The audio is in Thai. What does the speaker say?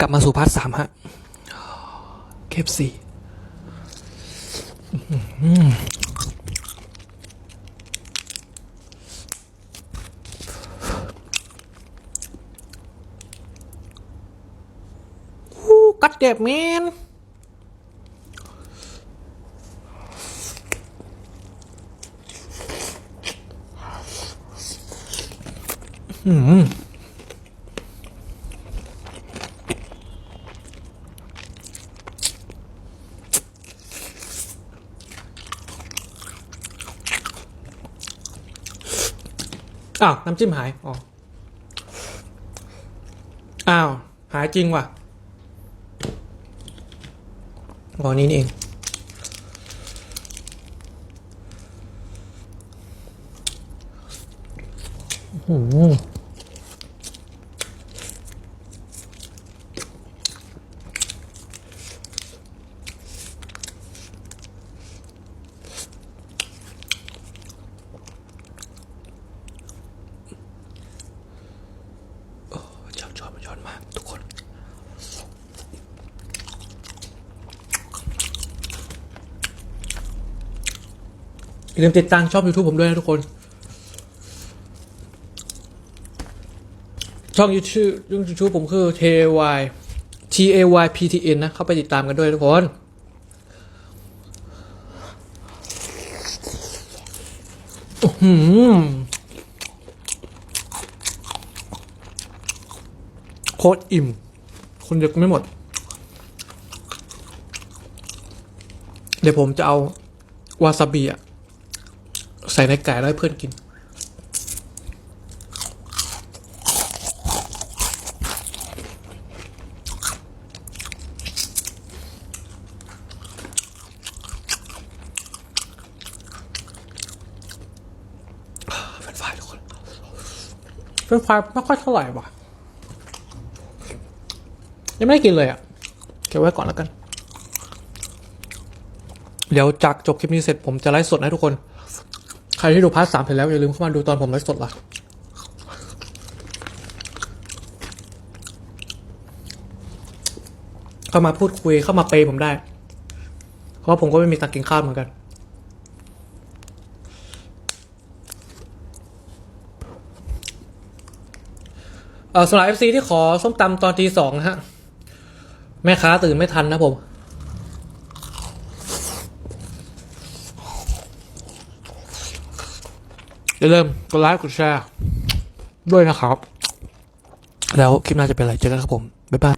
กลับมาสู่พาร์ทสามฮะเคฟซีกัดเจ็บแมนอ้ อ้าวน้ำจิ้มหายอ๋ออ้าว หายจริงว่ะอ๋อนี่นี่เอง อืมหือโอ้ชอบชอบมัน ยอนมากทุกคนอย่าลืมติดตามช่อง YouTube ผมด้วยนะทุกคน ช่อง YouTube ช่อง YouTube ผมคือ T Y T A Y P T N นะ เข้าไปติดตามกันด้วยทุกคน อื้อหือโค ตรอิ่ม คนเดียวก็ไม่หมด เดี๋ยวผมจะเอา วาซาบิอะใส่ในไก่แล้วให้เพื่อนกิน เฟรนฟรายทุกคนเฟรนฟรายไม่ค่อยเท่าไหร่ว่ะ ยังไม่ได้กินเลยอะ่ะเก็บไว้ก่อนแล้วกัน เดี๋ยวจากจบคลิปนี้เสร็จผมจะไลฟ์สดให้ทุกคน ใครที่ดูพาร์ทสามเสร็จแล้วอย่าลืมเข้ามาดูตอนผมไลฟ์สดล่ะเข้ามาพูดคุยเข้ามาเปย์ผมได้ เพราะผมก็ไม่มีตังค์กินข้าวเหมือนกันเออสำหรับ FC ที่ขอส้มตำตอนตีสองฮะ แม่ค้าตื่นไม่ทันนะผม อย่าลืมกดไลค์กดแชร์ด้วยนะครับ แล้วคลิปหน้าจะเป็นอะไรเจอกันครับผม บ๊ายบาย